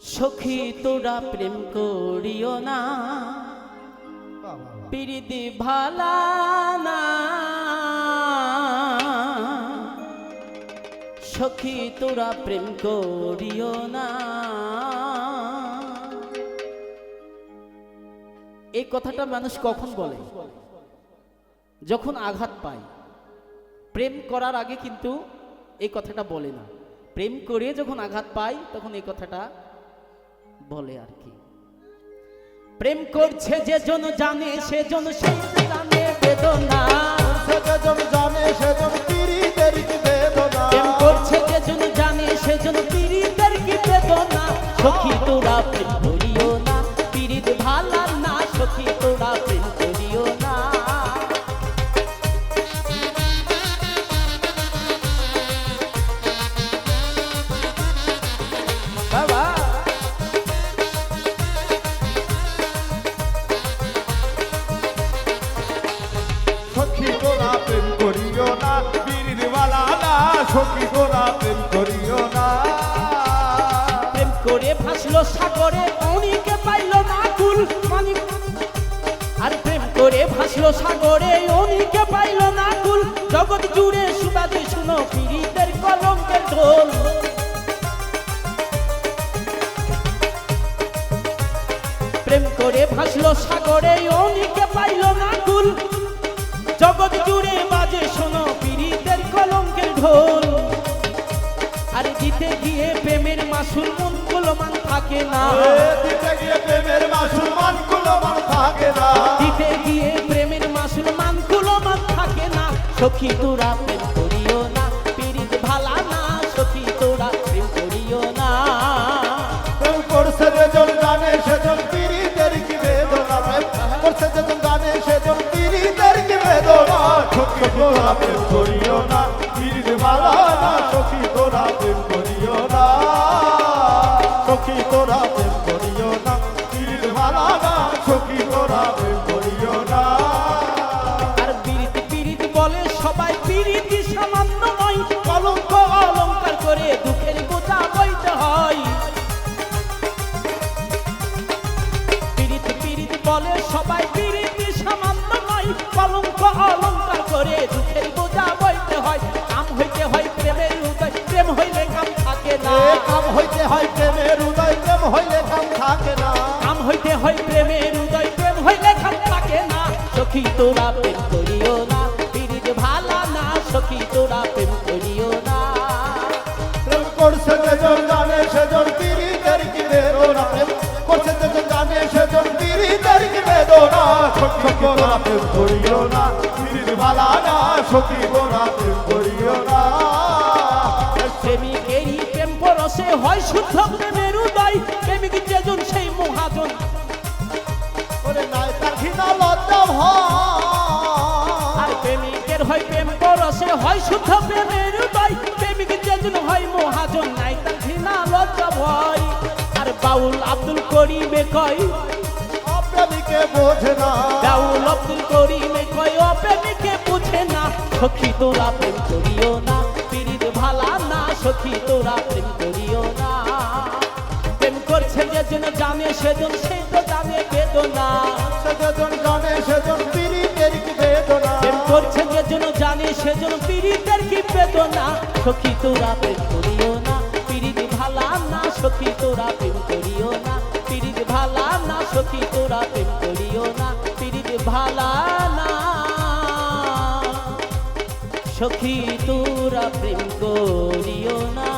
সখী তোরা প্রেম করিও না। পিরিতি ভালা না। সখী তোরা প্রেম করিও না। এই কথাটা মানুষ কখন বলে? যখন আঘাত পায়। প্রেম করার আগে কিন্তু এই কথাটা বলে না। প্রেম করে যখন আঘাত পায় তখন এই কথাটা বলে আর কি। প্রেম করছে যে জন জানে সে জন সেই জানে বেদনা। সেজন জানে সেজন পীড়িতের কি বেদনা। প্রেম করছে যে জন জানে সে জন পীড়িতের কি বেদনা। সখী তোরা প্রেম প্রেম করিও না। প্রেম করে ভাসলো সাগরে অনিকে মানিক। আর প্রেম করে ভাসলো সাগরে অনিকে পাইল না জগৎ জুড়ে সুবাদে শুনো পীড়িতের কলঙ্কের ঢোল। প্রেম করে ভাসলো সাগরে অনিকে পাইল না কুল জগৎ জুড়ে বাজে শোনো পীড়িতের কলঙ্কের ঢোল। দিতে গিয়ে প্রেমের মাসুল মন কুলমান থাকে না। দিতে গিয়ে প্রেমের মুসলমান কুলমান থাকে না। দিতে গিয়ে প্রেমের মাসুল মান কুলমান থাকে না। সখী তোরা প্রেম কলঙ্ক অলঙ্কার করে দুঃখের বোঝা বইতে হয়। কাম হইতে হয় প্রেমের উদয় প্রেম হইলে কাম থাকে না। কাম হইতে হয় প্রেমের উদয় প্রেম হইলে কাম থাকে না। কাম হইতে হয় প্রেমের উদয় প্রেম হইলে কাম থাকে না। সখী তোরা প্রেম করিও না। পীড়িত ভালা না সখী তোরা প্রেম করিও না। প্রেম করছে যেজন জানে সেজন পীড়িতের কি বেদনা। প্রেম করছে যেজন জানে সেজন পীড়িতের কি বেদনা। সখী গোরা প্রেম করিও না সখী গোরা প্রেম করিও না। প্রেমিকেরই প্রেম পরশে হয় শুদ্ধ প্রেমের উদয়। প্রেমিক যেজন সেই মহাজন। ওরে নাই তার ঘৃণা লজ্জা আর প্রেমিকের হয় প্রেম পরশে হয় শুদ্ধ প্রেমের উদয়। প্রেমিক যেজন হয় মহাজন নাই তার ঘৃণা লজ্জা ভয়। আর বাউল আব্দুল করিমে কয় অপ্রেমিকে বোঝে না। বাউল আব্দুল করিমে কয় অপ্রেমিকে সখী তোরা প্রেম করিও না। পীড়িত ভালা না সখী তোরা প্রেম করিও না। প্রেম করছে যেজন জানে সেজন সে তো জানে বেদনা। সে যেজন জানে সেজন পীড়িতের কি বেদনা? প্রেম করছে যেজন জানে সেজন পীড়িতের কি বেদনা। সখী তোরা প্রেম করিও না। পীড়িত ভালা না সখী তোরা প্রেম করিও না। সখী তোরা প্রেম করিও না।